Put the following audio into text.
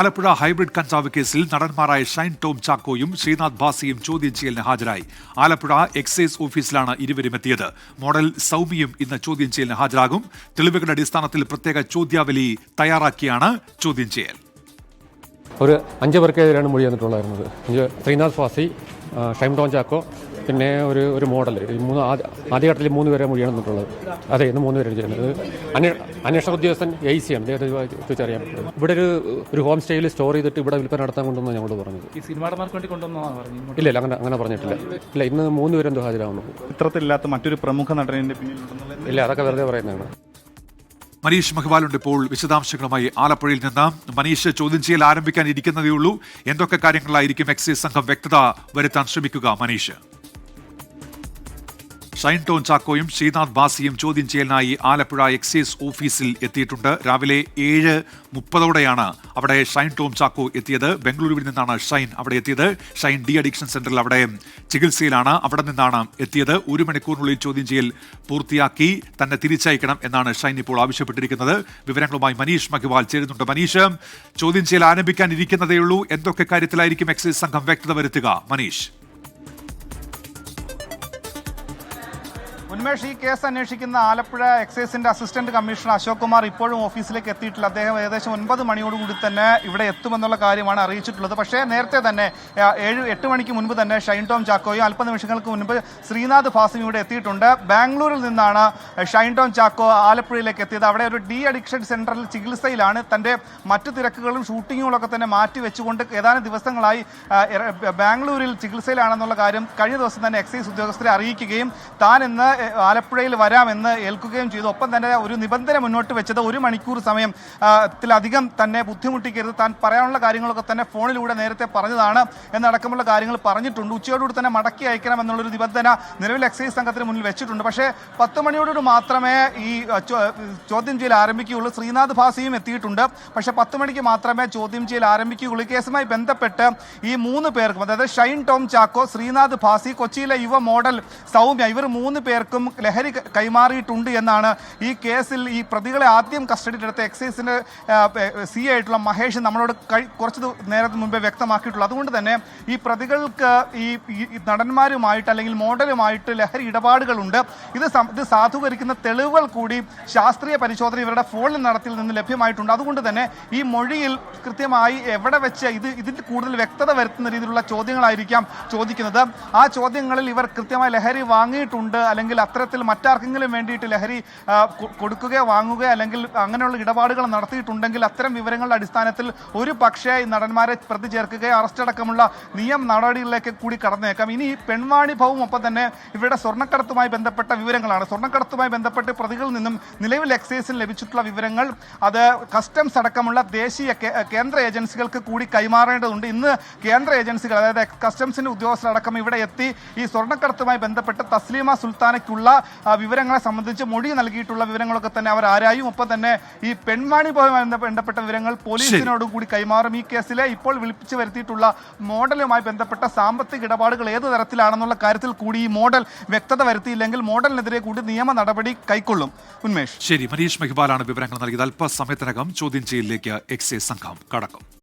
Alappuzha hybrid കഞ്ചാവ് കേസിൽ നടന്മാരായ ഷൈൻ ടോം ചാക്കോയും ശ്രീനാഥ് ഭാസിയും ചോദ്യം ചെയ്യലിന് ഹാജരായി. ആലപ്പുഴ എക്സൈസ് ഓഫീസിലാണ് ഇരുവരും എത്തിയത്. മോഡൽ സൗമ്യയും ഇന്ന് ചോദ്യം ചെയ്യലിന് ഹാജരാകും. തെളിവുകളുടെ അടിസ്ഥാനത്തിൽ പ്രത്യേക ചോദ്യാവലി തയ്യാറാക്കിയാണ് ചോദ്യം ചെയ്യൽ. ഒരു അഞ്ച് പേർക്കെതിരെയാണ് മൊഴി വന്നിട്ടുള്ളായിരുന്നത് അഞ്ച് ശ്രീനാഥ് ഭാസി ഷൈം ടോം ചാക്കോ പിന്നെ ഒരു ഒരു മോഡൽ. ഈ മൂന്ന് ആദ്യ ആദ്യഘട്ടത്തിൽ മൂന്ന് പേരെ മൊഴിയാണ് നിന്നിട്ടുള്ളത് അതെ ഇന്ന് മൂന്ന് പേര് ചെയ്യുന്നത്. അന്വേ അന്വേഷണ ഉദ്യോഗസ്ഥൻ എ സി ആണ്. അദ്ദേഹത്തെ ഇവിടെ ഒരു ഒരു ഹോം സ്റ്റേയിൽ സ്റ്റോർ ചെയ്തിട്ട് ഇവിടെ വിൽപ്പന നടത്താൻ കൊണ്ടുവന്ന് ഞങ്ങളോട് പറഞ്ഞത്. ഈ സിനിമാടന്മാർക്ക് വേണ്ടി കൊണ്ടുവന്നതാണ് ഇല്ല ഇല്ല അങ്ങനെ അങ്ങനെ പറഞ്ഞിട്ടില്ല. ഇല്ല ഇന്ന് മൂന്ന് പേരെന്തോ ഹാജരാവുന്നു. ചിത്രത്തിലില്ലാത്ത മറ്റൊരു പ്രമുഖ നടനെ ഇല്ല അതൊക്കെ വെറുതെ പറയുന്നതാണ്. മനീഷ് മഹ്വാലുണ്ട് ഇപ്പോൾ വിശദാംശങ്ങളുമായി ആലപ്പുഴയിൽ നിന്ന്. മനീഷ് ചോദ്യം ചെയ്യൽ ആരംഭിക്കാൻ ഇരിക്കുന്നതേ ഉള്ളൂ. എന്തൊക്കെ കാര്യങ്ങളായിരിക്കും എക്സൈസ് സംഘം വ്യക്തത വരുത്താൻ ശ്രമിക്കുക മനീഷ്? ഷൈൻ ടോൺ ചാക്കോയും ശ്രീനാഥ് ബാസിയും ചോദ്യം ചെയ്യലിനായി ആലപ്പുഴ എക്സൈസ് ഓഫീസിൽ എത്തിയിട്ടുണ്ട്. രാവിലെ ഏഴ് മുപ്പതോടെയാണ് അവിടെ ഷൈൻ ടോം ചാക്കോ എത്തിയത്. ബംഗളൂരുവിൽ നിന്നാണ് ഷൈൻ അവിടെ എത്തിയത്. ഷൈൻ ഡി അഡിക്ഷൻ സെന്ററിൽ അവിടെ ചികിത്സയിലാണ് അവിടെ നിന്നാണ് എത്തിയത്. ഒരു മണിക്കൂറിനുള്ളിൽ ചോദ്യം ചെയ്യൽ പൂർത്തിയാക്കി തന്നെ തിരിച്ചയക്കണം എന്നാണ് ഷൈൻ ഇപ്പോൾ ആവശ്യപ്പെട്ടിരിക്കുന്നത്. വിവരങ്ങളുമായി മനീഷ് മഖിവാൽ ചേരുന്നുണ്ട്. മനീഷ് ചോദ്യം ചെയ്യൽ ആരംഭിക്കാൻ ഇരിക്കുന്നതേയുള്ളൂ. എന്തൊക്കെ കാര്യത്തിലായിരിക്കും എക്സൈസ് സംഘം വ്യക്തത വരുത്തുക? മനീഷ്. ഉന്മേഷ് ഈ കേസ് അന്വേഷിക്കുന്ന ആലപ്പുഴ എക്സൈസിന്റെ അസിസ്റ്റന്റ് കമ്മീഷണർ അശോക് കുമാർ ഇപ്പോഴും ഓഫീസിലേക്ക് എത്തിയിട്ടില്ല. അദ്ദേഹം ഏകദേശം ഒൻപത് മണിയോടുകൂടി തന്നെ ഇവിടെ എത്തുമെന്നുള്ള കാര്യമാണ് അറിയിച്ചിട്ടുള്ളത്. പക്ഷേ നേരത്തെ തന്നെ ഏഴ് എട്ട് മണിക്ക് മുൻപ് തന്നെ ഷൈൻ ടോം ചാക്കോയും അല്പനിമിഷങ്ങൾക്ക് മുൻപ് ശ്രീനാഥ് ഫാസിയും ഇവിടെ എത്തിയിട്ടുണ്ട്. ബാംഗ്ലൂരിൽ നിന്നാണ് ഷൈൻ ടോം ചാക്കോ ആലപ്പുഴയിലേക്ക് എത്തിയത്. അവിടെ ഒരു ഡി അഡിക്ഷൻ സെന്ററിൽ ചികിത്സയിലാണ്. തന്റെ മറ്റു തിരക്കുകളും ഷൂട്ടിങ്ങുകളൊക്കെ തന്നെ മാറ്റി വെച്ചുകൊണ്ട് ഏതാനും ദിവസങ്ങളായി ബാംഗ്ലൂരിൽ ചികിത്സയിലാണെന്നുള്ള കാര്യം കഴിഞ്ഞ ദിവസം തന്നെ എക്സൈസ് ഉദ്യോഗസ്ഥരെ അറിയിക്കുകയും താൻ ഇന്ന് ആലപ്പുഴയിൽ വരാമെന്ന് ഏൽക്കുകയും ചെയ്തു. ഒപ്പം തന്നെ ഒരു നിബന്ധന മുന്നോട്ട് വെച്ചത് ഒരു മണിക്കൂർ സമയം ത്തിലധികം തന്നെ ബുദ്ധിമുട്ടിക്കരുത്. താൻ പറയാനുള്ള കാര്യങ്ങളൊക്കെ തന്നെ ഫോണിലൂടെ നേരത്തെ പറഞ്ഞതാണ് എന്നടക്കമുള്ള കാര്യങ്ങൾ പറഞ്ഞിട്ടുണ്ട്. ഉച്ചയോടുകൂടി തന്നെ മടക്കി അയക്കണം എന്നുള്ളൊരു നിബന്ധന നിലവിൽ എക്സൈസ് സംഘത്തിന് മുന്നിൽ വെച്ചിട്ടുണ്ട്. പക്ഷേ പത്ത് മണിയോടുകൂടി മാത്രമേ ഈ ചോദ്യം ചെയ്യൽ ആരംഭിക്കുകയുള്ളൂ. ശ്രീനാഥ് ഭാസിയും എത്തിയിട്ടുണ്ട്. പക്ഷേ പത്ത് മണിക്ക് മാത്രമേ ചോദ്യം ചെയ്യൽ ആരംഭിക്കുകയുള്ളൂ. കേസുമായി ബന്ധപ്പെട്ട് ഈ മൂന്ന് പേർക്കും അതായത് ഷൈൻ ടോം ചാക്കോ ശ്രീനാഥ് ഭാസി കൊച്ചിയിലെ യുവ മോഡൽ സൗമ്യ ഇവർ മൂന്ന് പേർക്കും ലഹരി ക- കൈമാറിയിട്ടുണ്ട് എന്നാണ് ഈ കേസിൽ ഈ പ്രതികളെ ആദ്യം കസ്റ്റഡിയിലെടുത്ത എക്സൈസിന്റെ സി ആയിട്ടുള്ള മഹേഷ് നമ്മളോട് കുറച്ച് നേരത്തെ നേരത്തിന് മുമ്പേ വ്യക്തമാക്കിയിട്ടുള്ളൂ അതുകൊണ്ട് തന്നെ ഈ പ്രതികൾക്ക് ഈ നടന്മാരുമായിട്ട് അല്ലെങ്കിൽ മോഡലുമായിട്ട് ലഹരി ഇടപാടുകളുണ്ട്. ഇത് ഇത് സാധൂകരിക്കുന്ന തെളിവുകൾ കൂടി ശാസ്ത്രീയ പരിശോധന ഇവരുടെ ഫോണിൽ നടത്തിൽ നിന്ന് ലഭ്യമായിട്ടുണ്ട്. അതുകൊണ്ട് തന്നെ ഈ മൊഴിയിൽ കൃത്യമായി എവിടെ വെച്ച് ഇത് ഇതിൽ കൂടുതൽ വ്യക്തത വരുത്തുന്ന രീതിയിലുള്ള ചോദ്യങ്ങളായിരിക്കാം ചോദിക്കുന്നത്. ആ ചോദ്യങ്ങളിൽ ഇവർ കൃത്യമായി ലഹരി വാങ്ങിയിട്ടുണ്ട് അല്ലെങ്കിൽ അത്തരത്തിൽ മറ്റാർക്കെങ്കിലും വേണ്ടിയിട്ട് ലഹരി കൊടുക്കുകയോ വാങ്ങുകയോ അല്ലെങ്കിൽ അങ്ങനെയുള്ള ഇടപാടുകൾ നടത്തിയിട്ടുണ്ടെങ്കിൽ അത്തരം വിവരങ്ങളുടെ അടിസ്ഥാനത്തിൽ ഒരു പക്ഷേ നടന്മാരെ പ്രതി ചേർക്കുകയോ അറസ്റ്റ് അടക്കമുള്ള നിയമ നടപടികളിലേക്ക് കൂടി കടന്നേക്കാം. ഇനി പെൺവാണി ഭവും ഒപ്പം തന്നെ ഇവരുടെ സ്വർണക്കടത്തുമായി ബന്ധപ്പെട്ട വിവരങ്ങളാണ്. സ്വർണക്കടത്തുമായി ബന്ധപ്പെട്ട് പ്രതികളിൽ നിന്നും നിലവിൽ എക്സൈസിൽ ലഭിച്ചിട്ടുള്ള വിവരങ്ങൾ അത് കസ്റ്റംസ് അടക്കമുള്ള ദേശീയ കേന്ദ്ര ഏജൻസികൾക്ക് കൂടി കൈമാറേണ്ടതുണ്ട്. ഇന്ന് കേന്ദ്ര ഏജൻസികൾ അതായത് കസ്റ്റംസിന്റെ ഉദ്യോഗസ്ഥരടക്കം ഇവിടെ എത്തി ഈ സ്വർണക്കടത്തുമായി ബന്ധപ്പെട്ട് തസ്ലീമ സുൽത്താനയ്ക്കുള്ള ആ, വിവരങ്ങളെ സംബന്ധിച്ച് മൊഴി നൽകിയിട്ടുള്ള വിവരങ്ങളൊക്കെ തന്നെ അവർ ആരായും ഒപ്പം തന്നെ ഈ ബന്ധ- ബന്ധപ്പെട്ട വിവരങ്ങൾ പോലീസിനോട് കൂടി കൈമാറും. ഈ കേസിലെ ഇപ്പോൾ വിളിപ്പിച്ചു വരുത്തിയിട്ടുള്ള മോഡലുമായി ബന്ധപ്പെട്ട സാമ്പത്തിക ഇടപാടുകൾ ഏത് തരത്തിലാണെന്നുള്ള കാര്യത്തിൽ കൂടി ഈ മോഡൽ വ്യക്തത വരുത്തിയില്ലെങ്കിൽ മോഡലിനെതിരെ കൂടി നിയമ നടപടി കൈക്കൊള്ളും. ഉന്മേഷ്. ശരി മനീഷ് മെഹ്ബാലാണ് വിവരങ്ങൾ നൽകിയത്. അല്പസമയത്തിനകം ചോദ്യം ചെയ്യലിലേക്ക് എക്സൈസ് സംഘം കടക്കും.